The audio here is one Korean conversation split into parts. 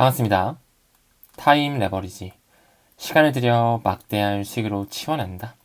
반갑습니다. 타임 레버리지. 시간을 들여 막대한 수익으로 치워낸다.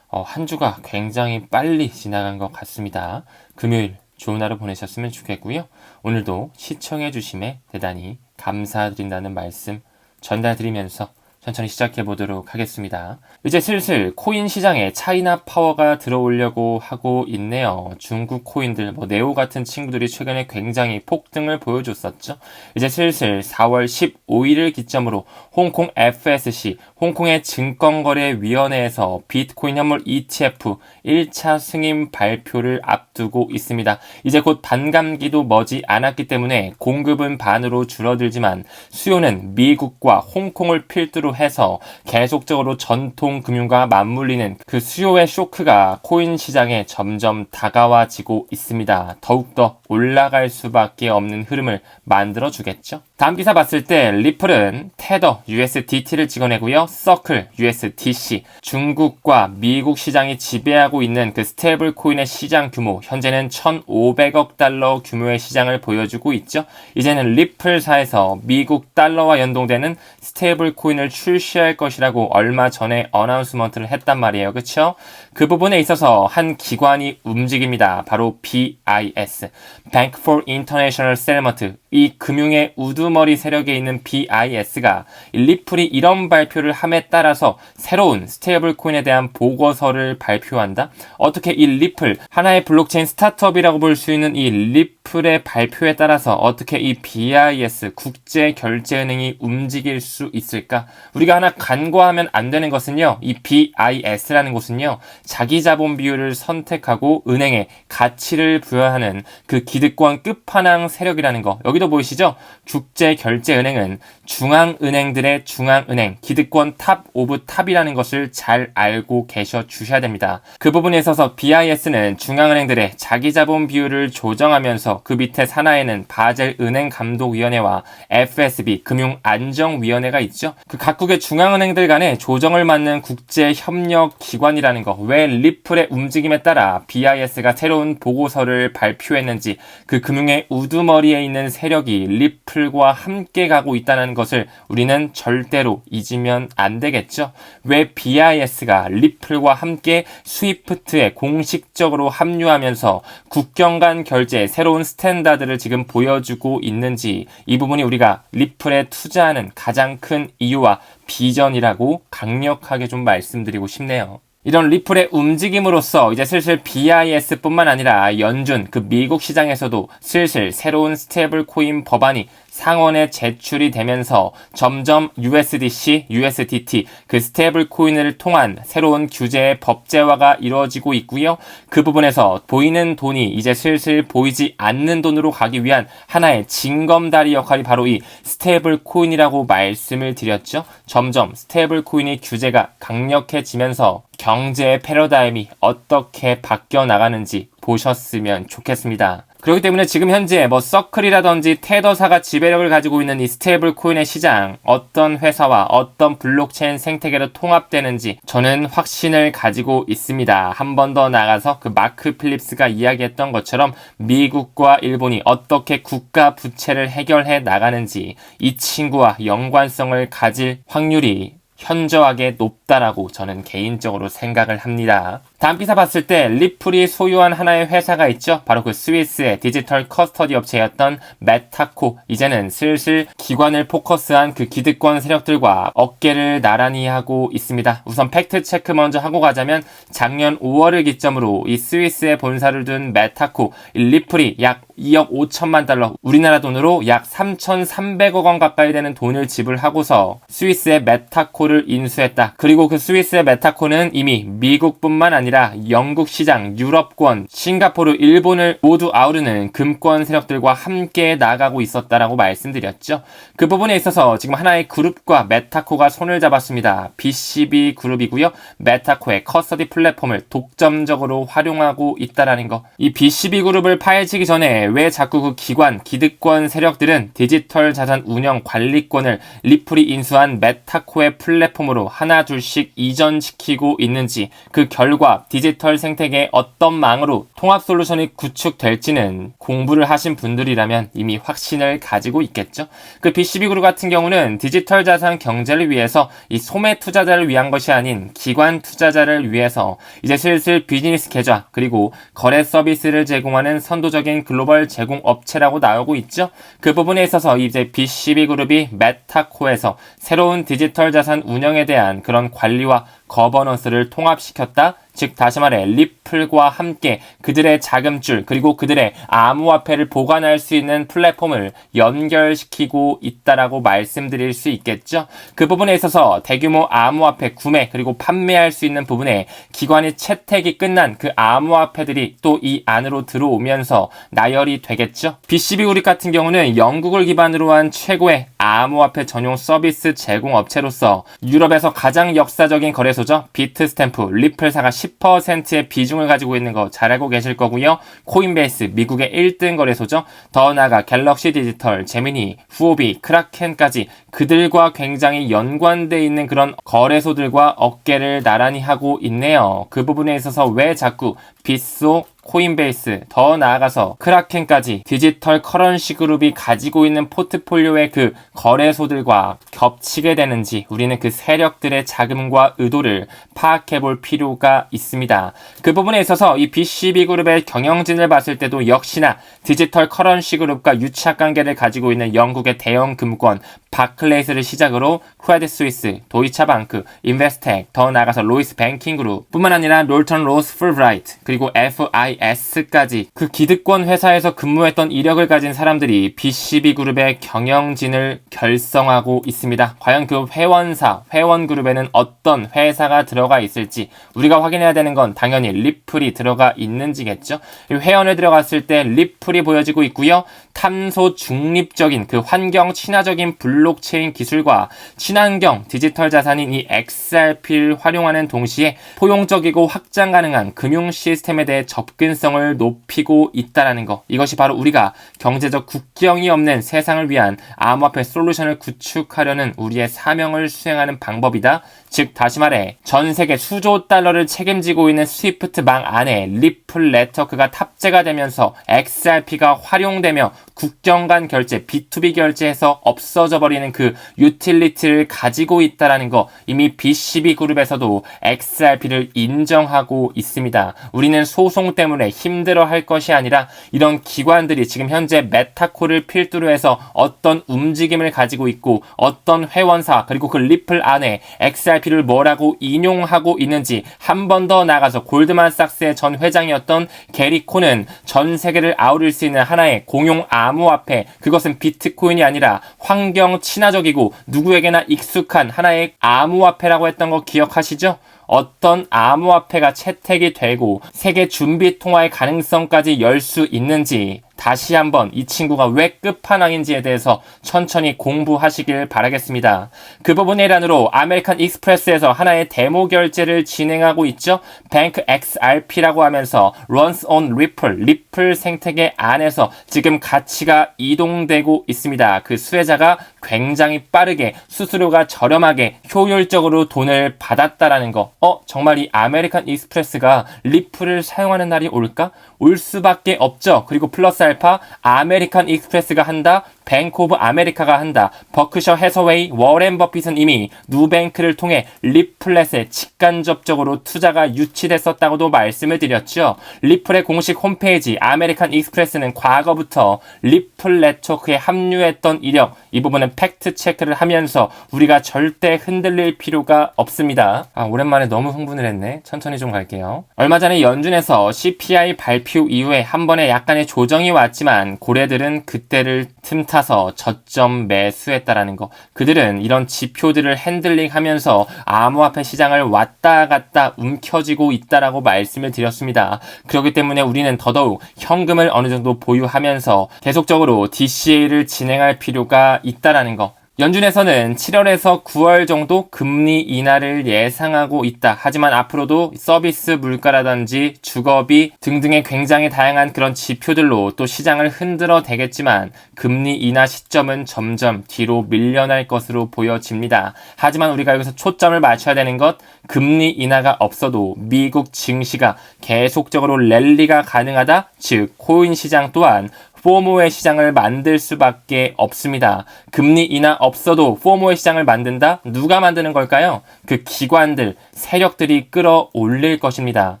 어, 한 주가 굉장히 빨리 지나간 것 같습니다. 금요일 좋은 하루 보내셨으면 좋겠고요. 오늘도 시청해 주심에 대단히 감사드린다는 말씀 전달드리면서 천천히 시작해 보도록 하겠습니다. 이제 슬슬 코인 시장에 차이나 파워가 들어오려고 하고 있네요. 중국 코인들, 뭐 네오 같은 친구들이 최근에 굉장히 폭등을 보여줬었죠. 이제 슬슬 4월 15일을 기점으로 홍콩 FSC, 홍콩의 증권거래위원회에서 비트코인 현물 ETF 1차 승인 발표를 앞두고 있습니다. 이제 곧 반감기도 머지 않았기 때문에 공급은 반으로 줄어들지만 수요는 미국과 홍콩을 필두로 해서 계속적으로 전통 금융과 맞물리는 그 수요의 쇼크가 코인 시장에 점점 다가와지고 있습니다. 더욱더 올라갈 수밖에 없는 흐름을 만들어 주겠죠. 다음 기사 봤을 때 리플은 테더 USDT를 찍어내고요. 서클 USDC 중국과 미국 시장이 지배하고 있는 그 스테이블 코인의 시장 규모 현재는 1,500억 달러 규모의 시장을 보여주고 있죠. 이제는 리플사에서 미국 달러와 연동되는 스테이블 코인을 출시할 것이라고 얼마 전에 어나운스먼트를 했단 말이에요. 그쵸? 그 부분에 있어서 한 기관이 움직입니다. 바로 BIS, Bank for International Settlement. 이 금융의 우두머리 세력에 있는 BIS가 리플이 이런 발표를 함에 따라서 새로운 스테이블 코인에 대한 보고서를 발표한다. 어떻게 이 리플 하나의 블록체인 스타트업이라고 볼 수 있는 이 리플의 발표에 따라서 어떻게 이 BIS 국제 결제은행이 움직일 수 있을까? 우리가 하나 간과하면 안 되는 것은요. 이 BIS라는 곳은요. 자기 자본 비율을 선택하고 은행에 가치를 부여하는 그 기득권 끝판왕 세력이라는 거. 여기 도 보이시죠? 국제 결제 은행은 중앙은행들의 중앙은행, 기득권 탑 오브 탑이라는 것을 잘 알고 계셔 주셔야 됩니다. 그 부분에 있어서 BIS는 중앙은행들의 자기 자본 비율을 조정하면서 그 밑에 산하에는 바젤 은행 감독위원회와 FSB 금융안정위원회가 있죠. 그 각국의 중앙은행들 간의 조정을 맡는 국제 협력 기관이라는 거. 왜 리플의 움직임에 따라 BIS가 새로운 보고서를 발표했는지 그 금융의 우두머리에 있는 세력 이 리플과 함께 가고 있다는 것을 우리는 절대로 잊으면 안 되겠죠. 왜 BIS가 리플과 함께 스위프트에 공식적으로 합류하면서 국경 간 결제 새로운 스탠다드를 지금 보여주고 있는지 이 부분이 우리가 리플에 투자하는 가장 큰 이유와 비전이라고 강력하게 좀 말씀드리고 싶네요. 이런 리플의 움직임으로써 이제 슬슬 BIS뿐만 아니라 연준 그 미국 시장에서도 슬슬 새로운 스테이블 코인 법안이 상원에 제출이 되면서 점점 USDC, USDT 그 스테이블 코인을 통한 새로운 규제의 법제화가 이루어지고 있고요. 그 부분에서 보이는 돈이 이제 슬슬 보이지 않는 돈으로 가기 위한 하나의 징검다리 역할이 바로 이 스테이블 코인이라고 말씀을 드렸죠. 점점 스테이블 코인의 규제가 강력해지면서 경제의 패러다임이 어떻게 바뀌어 나가는지 보셨으면 좋겠습니다. 그렇기 때문에 지금 현재 뭐 서클이라든지 테더사가 지배력을 가지고 있는 이 스테이블 코인의 시장 어떤 회사와 어떤 블록체인 생태계로 통합되는지 저는 확신을 가지고 있습니다. 한 번 더 나가서 그 마크 필립스가 이야기했던 것처럼 미국과 일본이 어떻게 국가 부채를 해결해 나가는지 이 친구와 연관성을 가질 확률이 현저하게 높다라고 저는 개인적으로 생각을 합니다. 다음 기사 봤을 때 리플이 소유한 하나의 회사가 있죠. 바로 그 스위스의 디지털 커스터디 업체였던 메타코. 이제는 슬슬 기관을 포커스한 그 기득권 세력들과 어깨를 나란히 하고 있습니다. 우선 팩트 체크 먼저 하고 가자면 작년 5월을 기점으로 이 스위스에 본사를 둔 메타코 리플이 약 2억 5천만 달러 우리나라 돈으로 약 3,300억 원 가까이 되는 돈을 지불하고서 스위스의 메타코를 인수했다. 그리고 그 스위스의 메타코는 이미 미국뿐만 아니라 아니라 영국 시장, 유럽권, 싱가포르, 일본을 모두 아우르는 금권 세력들과 함께 나가고 있었다라고 말씀드렸죠. 그 부분에 있어서 지금 하나의 그룹과 메타코가 손을 잡았습니다. BCB 그룹이고요. 메타코의 커스터디 플랫폼을 독점적으로 활용하고 있다라는 거. 이 BCB 그룹을 파헤치기 전에 왜 자꾸 그 기관, 기득권 세력들은 디지털 자산 운영 관리권을 리플이 인수한 메타코의 플랫폼으로 하나 둘씩 이전시키고 있는지 그 결과 디지털 생태계 어떤 망으로 통합 솔루션이 구축될지는 공부를 하신 분들이라면 이미 확신을 가지고 있겠죠. 그 BCB 그룹 같은 경우는 디지털 자산 경제를 위해서 이 소매 투자자를 위한 것이 아닌 기관 투자자를 위해서 이제 슬슬 비즈니스 계좌 그리고 거래 서비스를 제공하는 선도적인 글로벌 제공 업체라고 나오고 있죠. 그 부분에 있어서 이제 BCB 그룹이 메타코에서 새로운 디지털 자산 운영에 대한 그런 관리와 거버넌스를 통합시켰다. 즉 다시 말해 리플과 함께 그들의 자금줄 그리고 그들의 암호화폐를 보관할 수 있는 플랫폼을 연결시키고 있다라고 말씀드릴 수 있겠죠. 그 부분에 있어서 대규모 암호화폐 구매 그리고 판매할 수 있는 부분에 기관이 채택이 끝난 그 암호화폐들이 또 이 안으로 들어오면서 나열이 되겠죠. BCB 그룹 같은 경우는 영국을 기반으로 한 최고의 암호화폐 전용 서비스 제공 업체로서 유럽에서 가장 역사적인 거래소 죠. 비트 스탬프, 리플사가 10%의 비중을 가지고 있는 거 잘 알고 계실 거고요. 코인베이스, 미국의 1등 거래소죠. 더 나아가 갤럭시 디지털, 제미니, 후오비, 크라켄까지 그들과 굉장히 연관돼 있는 그런 거래소들과 어깨를 나란히 하고 있네요. 그 부분에 있어서 왜 자꾸 빗소, 코인베이스, 더 나아가서 크라켄까지 디지털 커런시 그룹이 가지고 있는 포트폴리오의 그 거래소들과 겹치게 되는지 우리는 그 세력들의 자금과 의도를 파악해 볼 필요가 있습니다. 그 부분에 있어서 이 BCB 그룹의 경영진을 봤을 때도 역시나 디지털 커런시 그룹과 유착 관계를 가지고 있는 영국의 대형 금권 바클레이스를 시작으로 크레딧 스위스, 도이차방크, 인베스텍, 더 나아가서 로이스 뱅킹 그룹 뿐만 아니라 롤턴 로스 풀브라이트 그리고 FIS까지 그 기득권 회사에서 근무했던 이력을 가진 사람들이 BCB 그룹의 경영진을 결성하고 있습니다. 과연 그 회원사, 회원 그룹에는 어떤 회사가 들어가 있을지 우리가 확인해야 되는 건 당연히 리플이 들어가 있는지겠죠. 회원을 들어갔을 때 리플 이 보여지고 있고요. 탐소 중립적인 그 환경 친화적인 블록체인 기술과 친환경 디지털 자산인 이 XRP를 활용하는 동시에 포용적이고 확장 가능한 금융 시스템에 대해 접근성을 높이고 있다라는 것. 이것이 바로 우리가 경제적 국경이 없는 세상을 위한 암호화폐 솔루션을 구축하려는 우리의 사명을 수행하는 방법이다. 즉 다시 말해 전 세계 수조 달러를 책임지고 있는 스위프트망 안에 리플 네트워크가 탑재가 되면서 XRP가 활용되며 국경 간 결제, B2B 결제에서 없어져 버리는 그 유틸리티를 가지고 있다라는 거 이미 BCB 그룹에서도 XRP를 인정하고 있습니다. 우리는 소송 때문에 힘들어 할 것이 아니라 이런 기관들이 지금 현재 메타코를 필두로 해서 어떤 움직임을 가지고 있고 어떤 회원사 그리고 그 리플 안에 XRP를 뭐라고 인용하고 있는지 한 번 더 나가서 골드만삭스의 전 회장이었던 게리 코는 전 세계를 아우를 수 있는 하나의 공용 암 호화폐 그것은 비트코인이 아니라 환경 친화적이고 누구에게나 익숙한 하나의 암호화폐라고 했던 거 기억하시죠? 어떤 암호화폐가 채택이 되고 세계 준비 통화의 가능성까지 열 수 있는지 다시 한번 이 친구가 왜 끝판왕인지에 대해서 천천히 공부하시길 바라겠습니다. 그 부분의 일환으로 아메리칸 익스프레스에서 하나의 데모 결제를 진행하고 있죠. 뱅크 XRP라고 하면서 runs on Ripple, 리플 생태계 안에서 지금 가치가 이동되고 있습니다. 그 수혜자가 굉장히 빠르게 수수료가 저렴하게 효율적으로 돈을 받았다라는 거. 어, 정말 이 아메리칸 익스프레스가 리플을 사용하는 날이 올까? 올 수밖에 없죠. 그리고 플러스 알파 아메리칸 익스프레스가 한다. 뱅크 오브 아메리카가 한다. 버크셔 해서웨이, 워렌 버핏은 이미 누뱅크를 통해 리플렛에 직간접적으로 투자가 유치됐었다고도 말씀을 드렸죠. 리플의 공식 홈페이지 아메리칸 익스프레스는 과거부터 리플 네트워크에 합류했던 이력 이 부분은 팩트 체크를 하면서 우리가 절대 흔들릴 필요가 없습니다. 아, 오랜만에 너무 흥분을 했네. 천천히 좀 갈게요. 얼마 전에 연준에서 CPI 발표 이후에 한 번에 약간의 조정이 왔지만 고래들은 그때를 틈타 서 저점 매수했다라는 거. 그들은 이런 지표들을 핸들링하면서 암호화폐 시장을 왔다 갔다 움켜쥐고 있다라고 말씀을 드렸습니다. 그렇기 때문에 우리는 더더욱 현금을 어느 정도 보유하면서 계속적으로 DCA를 진행할 필요가 있다라는 거. 연준에서는 7월에서 9월 정도 금리 인하를 예상하고 있다. 하지만 앞으로도 서비스 물가라든지 주거비 등등의 굉장히 다양한 그런 지표들로 또 시장을 흔들어 대겠지만 금리 인하 시점은 점점 뒤로 밀려날 것으로 보여집니다. 하지만 우리가 여기서 초점을 맞춰야 되는 것 금리 인하가 없어도 미국 증시가 계속적으로 랠리가 가능하다. 즉 코인 시장 또한 포모의 시장을 만들 수밖에 없습니다. 금리 인하 없어도 포모의 시장을 만든다? 누가 만드는 걸까요? 그 기관들, 세력들이 끌어올릴 것입니다.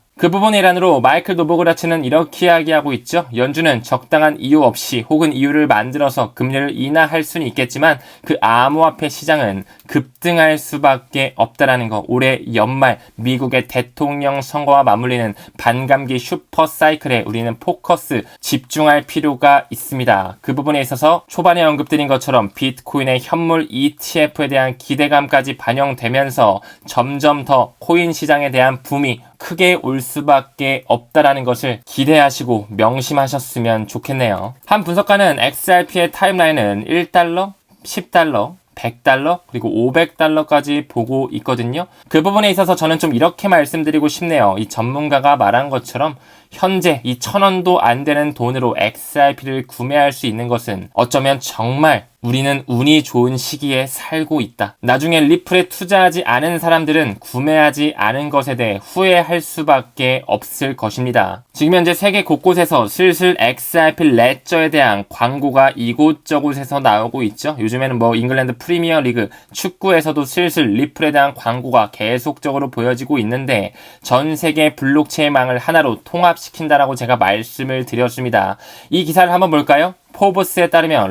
그 부분 일환으로 마이클 노보그라츠는 이렇게 이야기하고 있죠. 연준은 적당한 이유 없이 혹은 이유를 만들어서 금리를 인하할 수는 있겠지만 그 암호화폐 시장은 급등할 수밖에 없다라는 거. 올해 연말 미국의 대통령 선거와 맞물리는 반감기 슈퍼 사이클에 우리는 포커스 집중할 필요가 있습니다. 그 부분에 있어서 초반에 언급드린 것처럼 비트코인의 현물 ETF에 대한 기대감까지 반영되면서 점점 더 코인 시장에 대한 붐이 크게 올 수밖에 없다라는 것을 기대하시고 명심하셨으면 좋겠네요. 한 분석가는 XRP의 타임라인은 1달러, 10달러, 100달러 그리고 500달러까지 보고 있거든요. 그 부분에 있어서 저는 좀 이렇게 말씀드리고 싶네요. 이 전문가가 말한 것처럼 현재 이 천원도 안 되는 돈으로 XRP를 구매할 수 있는 것은 어쩌면 정말 우리는 운이 좋은 시기에 살고 있다. 나중에 리플에 투자하지 않은 사람들은 구매하지 않은 것에 대해 후회할 수밖에 없을 것입니다. 지금 현재 세계 곳곳에서 슬슬 XRP 레저에 대한 광고가 이곳저곳에서 나오고 있죠. 요즘에는 뭐 잉글랜드 프리미어 리그 축구에서도 슬슬 리플에 대한 광고가 계속적으로 보여지고 있는데 전 세계 블록체인망을 하나로 통합시킨다라고 제가 말씀을 드렸습니다. 이 기사를 한번 볼까요? 포브스에 따르면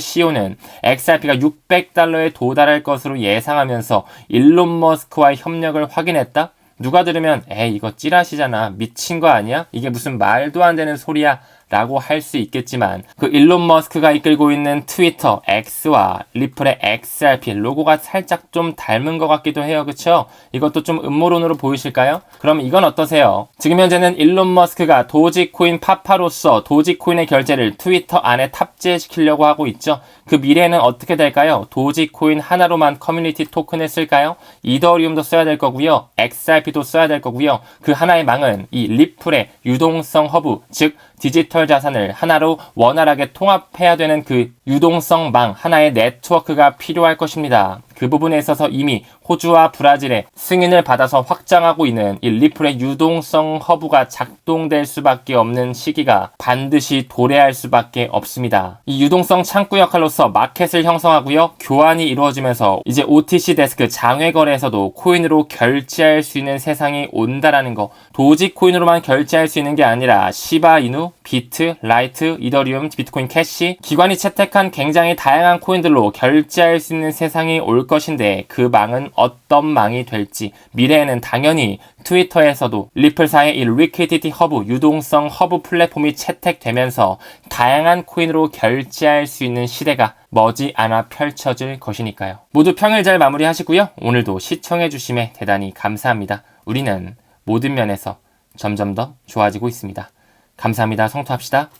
CEO는 XRP가 600달러에 도달할 것으로 예상하면서 일론 머스크와의 협력을 확인했다? 누가 들으면 에이 이거 찌라시잖아 미친 거 아니야? 이게 무슨 말도 안 되는 소리야 라고 할 수 있겠지만 그 일론 머스크가 이끌고 있는 트위터 X와 리플의 XRP 로고가 살짝 좀 닮은 것 같기도 해요. 그쵸? 이것도 좀 음모론으로 보이실까요? 그럼 이건 어떠세요? 지금 현재는 일론 머스크가 도지코인 파파로서 도지코인의 결제를 트위터 안에 탑재시키려고 하고 있죠. 그 미래는 어떻게 될까요? 도지코인 하나로만 커뮤니티 토큰을 쓸까요? 이더리움도 써야 될 거고요. XRP도 써야 될 거고요. 그 하나의 망은 이 리플의 유동성 허브, 즉 디지털 자산을 하나로 원활하게 통합해야 되는 그 유동성 망 하나의 네트워크가 필요할 것입니다. 그 부분에 있어서 이미 호주와 브라질의 승인을 받아서 확장하고 있는 이 리플의 유동성 허브가 작동될 수밖에 없는 시기가 반드시 도래할 수밖에 없습니다. 이 유동성 창구 역할로서 마켓을 형성하고요. 교환이 이루어지면서 이제 OTC 데스크 장외 거래에서도 코인으로 결제할 수 있는 세상이 온다라는 거. 도지 코인으로만 결제할 수 있는 게 아니라 시바 이누, 비트, 라이트, 이더리움, 비트코인 캐시 기관이 채택 한 굉장히 다양한 코인들로 결제할 수 있는 세상이 올 것인데 그 망은 어떤 망이 될지 미래에는 당연히 트위터에서도 리플사의 이 리퀴디티 허브 유동성 허브 플랫폼이 채택되면서 다양한 코인으로 결제할 수 있는 시대가 머지않아 펼쳐질 것이니까요. 모두 평일 잘 마무리하시고요. 오늘도 시청해 주심에 대단히 감사합니다. 우리는 모든 면에서 점점 더 좋아지고 있습니다. 감사합니다. 성투합시다.